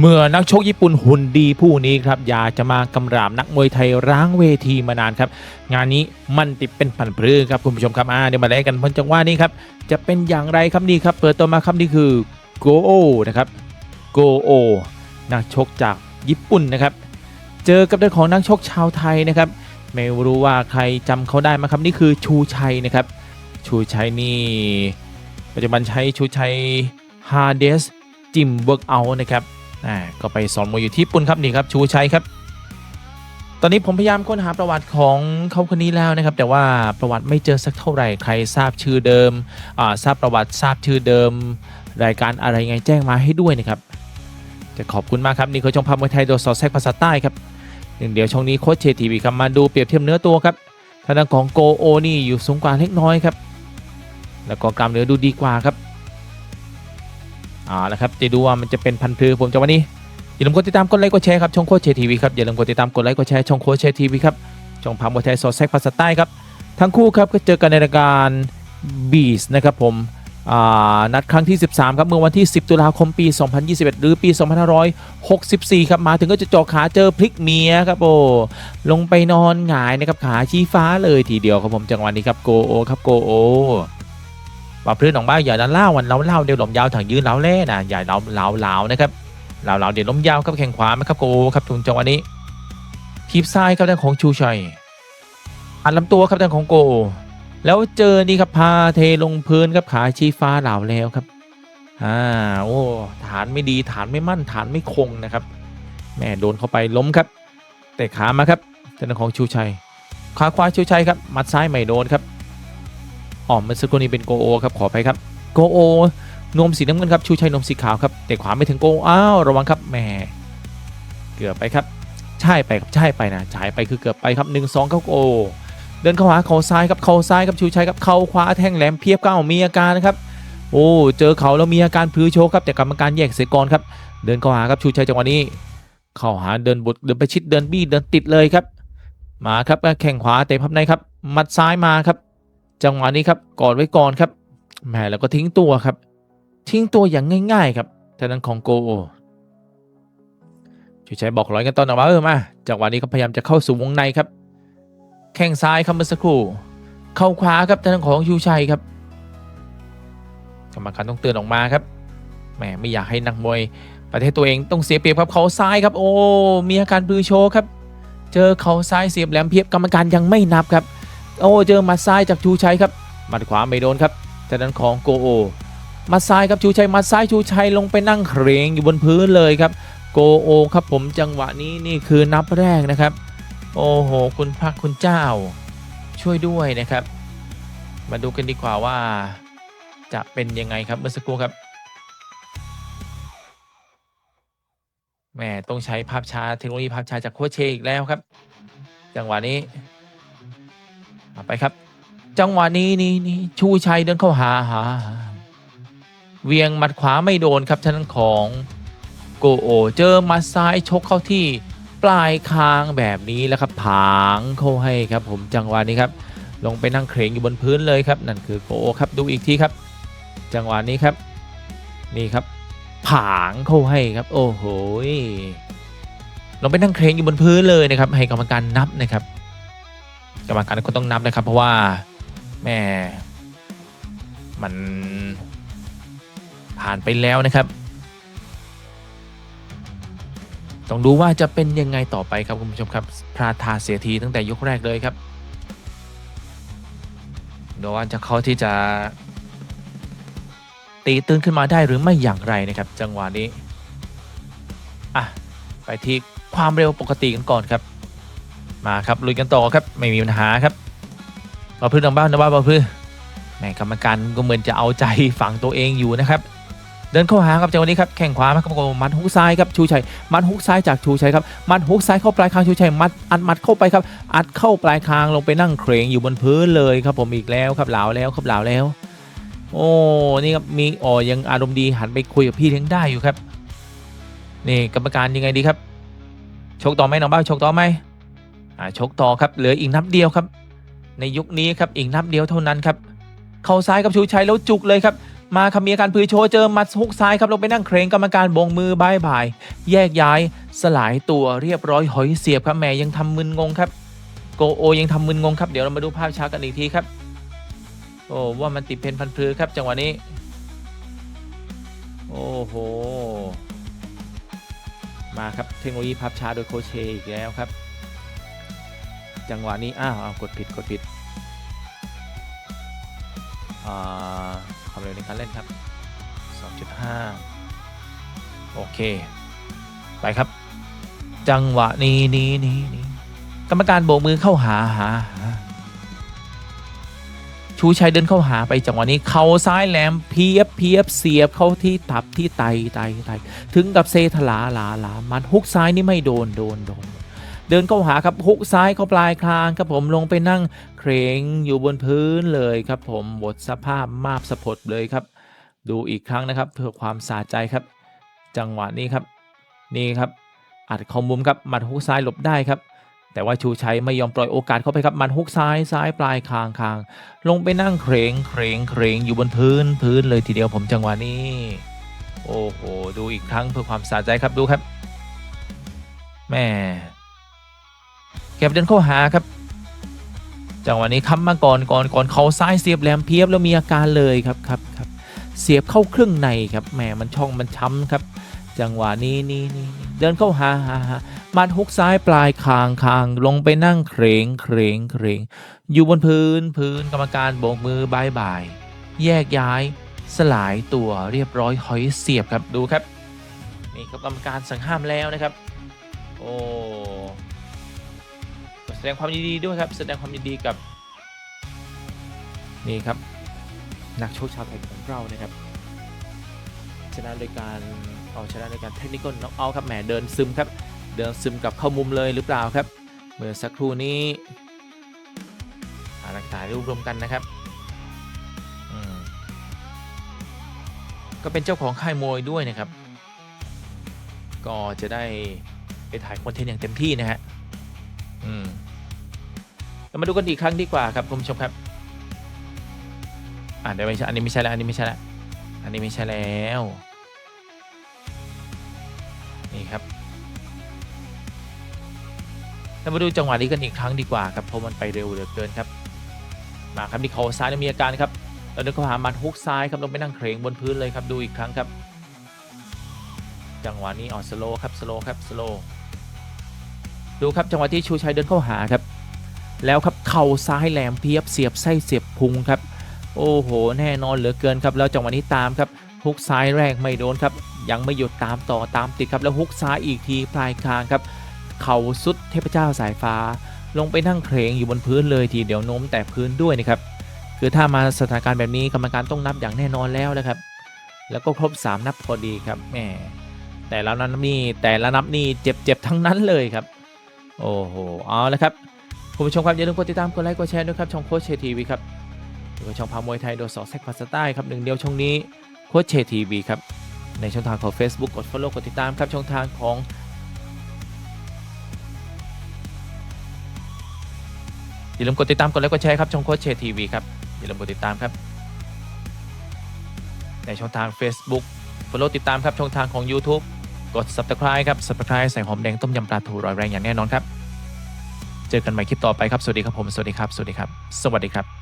เมื่อนักชกญี่ปุ่นหุ่นดีผู้นี้ครับอยากจะมากำราบนักมวยไทยร้างเวทีมานานครับ งานนี้มันติดเป็นพันพรือครับคุณผู้ชมครับอ่าเดี๋ยวมาไล่กันพ้นจังหวะนี้ครับจะเป็นอย่างไรครับนี่ครับ เปิดตัวมาครับนี่คือโกโอนะครับโกโอนักชกจากญี่ปุ่นนะครับ เจอกับเรื่องของนักชกชาวไทยนะครับ ไม่รู้ว่าใครจำเขาได้ไหมครับนี่คือชูชัยนะครับ ชูชัยนี่ปัจจุบันใช้ชูชัยฮาเดสจิมเวิร์กเอานะครับ อ่าก็ไปสอนมวยอยู่ที่ญี่ปุ่นครับนี่ครับชูชัยครับ ตอนนี้ผมพยายามค้นหาประวัติของเขาคนนี้แล้วนะครับ แต่ว่าประวัติไม่เจอสักเท่าไหร่ใครทราบชื่อเดิมอ่าทราบประวัติทราบชื่อเดิม รายการอะไรไงแจ้งมาให้ด้วยนะครับจะขอบคุณมากครับนี่คือช่องภาพมวยไทยโดยสอดแซกภาษาใต้ครับหนึ่งเดียวช่องนี้โค้ชเชทีวีครับมาดูเปรียบเทียบเนื้อตัวครับทางด้านของโกโอนี่อยู่สูงกว่าเล็กน้อยครับ แล้วก็กล้ามเนื้อดูดีกว่าครับ อ่าละครับจะดูว่ามันจะเป็นพันธุ์พือผมจะวันนี้อย่าลืมกดติดตามกดไลค์กดแชร์ครับช่องโค้ชเชทีวีครับอย่าลืมกดติดตามกดไลค์กดแชร์ช่องโค้ชเชทีวีครับช่องพามวยไทยสอดแซกภาษาใต้ครับทั้งคู่ครับก็เจอกันในรายการบีสนะครับผมอ่านัดครั้งที่ 13 ครับ เมื่อวันที่ 10 ตุลาคมปี 2021 หรือปี 2564 ครับ มาถึงก็จะเจาะขาเจอพลิกเมียครับโอ้ลงไปนอนหงายนะครับขาชี้ฟ้าเลยทีเดียวครับผมจังหวะนี้ครับโกโอครับโกโอ ว่าพื้นของบ้านอย่าดันเล่าวันเล่าเล่าเดี๋ยวลมยาวถังยืนเล่าแล่นะอย่าเล่าเล่าเล่านะครับเหล่าเหล่าเดี๋ยวลมยาวครับแข่งขวาไหมครับโกครับทุนจังหวะนี้ทีบซ้ายครับด้านของชูชัยอันลำตัวครับด้านของโก แล้วเจอนี่ครับพาเทลงพื้นครับขาชี้ฟ้าเหล่าแล้วครับอ่าโอ้ฐานไม่ดีฐานไม่มั่นฐานไม่คงนะครับแม่โดนเข้าไปล้มครับแต่ขามาครับด้านของชูชัยขาขวาชูชัยครับมัดซ้ายไม่โดนครับ อ๋อเมื่อสักครู่นี้เป็นโกโอครับขอไปครับโกโอนมสีน้ำเงินครับชูชัยนมสีขาวครับแต่ขวาไม่ถึงโกอ้าวระวังครับแหมเกือบไปครับใช่ไปครับใช่ไปนะฉายไปคือเกือบไปครับหนึ่งสองเข้าโกเดินเข้าหาเข่าซ้ายครับเข่าซ้ายครับชูชัยครับเข่าขวาแทงแหลมเพียบก้าวมีอาการนะครับโอ้เจอเขาแล้วมีอาการพลือโชกครับแต่กรรมการแยกเสียก่อนครับ เดินเข้าหาครับชูชัยจังหวะนี้เข้าหาเดินบุดเดินไปชิดเดินบี้เดินติดเลยครับ มาครับแข่งขวาเตะพับในครับมัดซ้ายมาครับ จังหวะนี้ครับกอดไว้ก่อนครับแหมแล้วก็ทิ้งตัวครับ ทิ้งตัวอย่างง่าย ๆ ครับทางนั้นของโกโอชูชัยบอกร้อยกันตอนออกมาเออมาจังหวะนี้ก็พยายามจะเข้าสู่วงในครับ แข้งซ้ายครับเมื่อสักครู่เข้าขวาครับทางด้านของชูชัยครับกรรมการต้องเตือนออกมาครับแหมไม่อยากให้นักมวยประเทศตัวเองต้องเสียเปรียบครับเขาซ้ายครับ โอ้มีอาการปือโชว์ครับ เจอเขาซ้ายเสียบแหลมเพียบกรรมการยังไม่นับครับ โอ้เจอมัดซ้ายจากชูชัยครับหมัดขวาไม่โดนครับทางด้านของโกโอมัดซ้ายครับชูชัยมัดซ้ายชูชัยลงไปนั่งเครงอยู่บนพื้นเลยครับโกโอครับผมจังหวะนี้นี่คือนับแรกนะครับ โอ้โห คุณพระคุณเจ้า ช่วยด้วยนะครับ มาดูกันดีกว่าว่า จะเป็นยังไงครับเมื่อสักครู่ครับแหมต้องใช้ภาพช้าเทคโนโลยีภาพช้าจากโคชเชอีกแล้วครับ จังหวะนี้ ไปครับ จังหวะนี้นี่นี่ชูชัยเดินเข้าหาหา เวียงหมัดขวาไม่โดนครับทางด้านของโกโอเจอมัดซ้ายชกเข้าที่ปลายคางแบบนี้แล้วครับผางเข้าให้ครับ ผมจังหวะนี้ครับ ลงไปนั่งเครงอยู่บนพื้นเลยครับ นั่นคือโกโอครับดูอีกทีครับ จังหวะนี้ครับ นี่ครับผางเข้าให้ครับ โอ้โหลงไปนั่งเครงอยู่บนพื้นเลยนะครับ ให้กรรมการนับนะครับ กรรมการก็ต้องนับนะครับ เพราะว่าแม่มันผ่านไปแล้วนะครับ ต้องดูว่าจะเป็นยังไงต่อไปครับคุณผู้ชมครับพลาดทาเสียทีตั้งแต่ยกแรกเลยครับดูว่าจะเขาที่จะตีตื้นขึ้นมาได้หรือไม่อย่างไรนะครับ จังหวะนี้อะไปที่ความเร็วปกติกันก่อนครับ มาครับลุยกันต่อครับไม่มีปัญหาครับบาพื้นทางบ้านนะว่าบาพื้นแม่กรรมการก็เหมือนจะเอาใจฝั่งตัวเองอยู่นะครับ เดินเข้าหาครับจังหวะนี้ครับแข่งขวามาครับโกมัดฮุกซ้ายครับชูชัยมัดฮุกซ้ายจากชูชัยครับมัดฮุกซ้ายเข้าปลายคางชูชัยมัดอัดมัดเข้าไปครับ อัดเข้าปลายคางลงไปนั่งเครงอยู่บนพื้นเลยครับผมอีกแล้วครับเหลาแล้วครับเหลาแล้ว โอ้นี่ครับมีอ๋อยังอารมณ์ดีหันไปคุยกับพี่เลี้ยงได้อยู่ครับนี่กรรมการยังไงดีครับชกต่อไหมน้องบ้าชกต่อไหม ชกต่อครับเหลืออีกนับเดียวครับ ในยุคนี้ครับอีกนับเดียวเท่านั้นครับเข้าซ้ายกับชูชัยแล้วจุกเลยครับมาครับมีอาการพือโชว์เจอหมัดฮุกซ้ายครับลงไปนั่งเครงกรรมการบงมือบายบาย แยกย้ายสลายตัวเรียบร้อยหอยเสียบครับแหมยังทำมึนงงครับโกโอยังทำมึนงงครับเดี๋ยวเรามาดูภาพช้ากันอีกทีครับโอ้ว่ามันติดเพนพันพือครับจังหวะนี้ โอ้โห มาครับเทคโนโลยีภาพช้าโดยโคเชอีกแล้วครับ จังหวะนี้ อ้าวอ้ากดผิดกดผิดอ่าความเร็วในการเล่นครับ 2.5 โอเค ไปครับ จังหวะนี้นี้นี้นี้กรรมการโบกมือเข้าหาหาชูชัยเดินเข้าหาไปจังหวะนี้เข่าซ้ายแหลมเพียบเพียบเสียบเข้าที่ตับที่ไตไตไตถึงกับเซถลาหลาหลามันฮุกซ้ายนี่ไม่โดนโดนโดน เดินเข้าหาครับฮุกซ้ายเข้าปลายคางครับผมลงไปนั่งเครงอยู่บนพื้นเลยครับผมบทสภาพมาบสะพดเลยครับ ดูอีกครั้งนะครับ เพื่อความสาใจครับ จังหวะนี้ครับ นี่ครับอัดเขอมุมครับหมัดฮุกซ้ายหลบได้ครับแต่ว่าชูชัยไม่ยอมปล่อยโอกาสเข้าไปครับหมันฮุกซ้ายซ้ายปลายคางคางลงไปนั่งเครงเครงเครงอยู่บนพื้นพื้นเลยทีเดียวผมจังหวะนี้ โอ้โห ดูอีกครั้งเพื่อความสะใจครับดูครับแม่ แกบเดินเข้าหาครับจังหวะนี้ค้ำมาก่อนก่อนก่อนเขาซ้ายเสียบแหลมเพียบแล้วมีอาการเลยครับครับครับเสียบเข้าเครึ่องในครับแหมมันช่องมันช้ำครับ จังหวะนี้นี่นี่นี่เดินเข้าหาหาหามัดฮุกซ้ายปลายคางคางลงไปนั่งเครงเครงเครงอยู่บนพื้นพื้นกรรมการโบกมือบายบาย แยกย้าย สลายตัวเรียบร้อยหอยเสียบครับดูครับ นี่ครับกรรมการสั่งห้ามแล้วนะครับ โอ้ แสดงความยินดีด้วยครับ แสดงความยินดีกับ นี่ครับ นักโชคชาวไทยของเรานะครับ ชนะโดยการเอาชนะโดยการเทคนิคน็อกเอาครับแหมเดินซึมครับ เดินซึมกับเข้ามุมเลยหรือเปล่าครับ เมื่อสักครู่นี้หาหลักฐานรวบรวมกันนะครับอืมก็เป็นเจ้าของค่ายมวยด้วยนะครับ ก็จะได้ไปถ่ายคอนเทนต์อย่างเต็มที่นะฮะ อืม มาดูกันอีกครั้งดีกว่าครับคุณผู้ชมครับอ่าเดี๋ยวไม่ใช่อันนี้ไม่ใช่แล้วอันนี้ไม่ใช่แล้วอันนี้ไม่ใช่แล้วนี่ครับเรามาดูจังหวะนี้กันอีกครั้งดีกว่าครับเพราะมันไปเร็วเหลือเกินครับ มาครับที่เขาซ้ายมีอาการครับเราเดินเข้าหามันฮุกซ้ายครับลงไปนั่งเครงบนพื้นเลยครับดูอีกครั้งครับ จังหวะนี้ออกสโลครับสโลครับสโลดูครับจังหวะที่ชูชัยเดินเข้าหาครับ แล้วครับเข่าซ้ายแหลมเพียบเสียบไส้เสียบพุงครับโอ้โห แน่นอนเหลือเกินครับแล้วจังหวะนี้ตามครับฮุกซ้ายแรกไม่โดนครับ ยังไม่หยุดตามต่อตามติดครับแล้วฮุกซ้ายอีกทีปลายคางครับ เข่าสุดเทพเจ้าสายฟ้า ลงไปนั่งเครงอยู่บนพื้นเลยทีเดียวโน้มแต่พื้นด้วยนะครับคือถ้ามาสถานการณ์แบบนี้กรรมการต้องนับอย่างแน่นอนแล้วนะครับ แล้วก็ครบ 3 นับพอดีครับแหมแต่ละนับนี่แต่ละนับนี่เจ็บๆทั้งนั้นเลยครับ โอ้โหเอาละครับ คุณผู้ชมครับอย่าลืมกดติดตามกดไลค์กดแชร์ด้วยครับช่องโค้ชเชทีวีครับหรือช่องพามวยไทยโดยสอแซกภาษาใต้ครับหนึ่งเดียวช่องนี้โค้ชเชทีวีครับในช่องทางของ Facebook กด Follow กดติดตามครับช่องทางของอย่าลืมกดติดตามกดไลค์กดแชร์ครับช่องโค้ชเชทีวีครับอย่าลืมกดติดตามครับ ในช่องทาง Facebook Follow ติดตามครับช่องทางของ YouTube กด Subscribe ครับ Subscribe ใส่หอมแดงต้มยำปลาทูรอยแรงอย่างแน่นอนครับ เจอกันใหม่คลิปต่อไปครับ สวัสดีครับผม สวัสดีครับ สวัสดีครับ สวัสดีครับ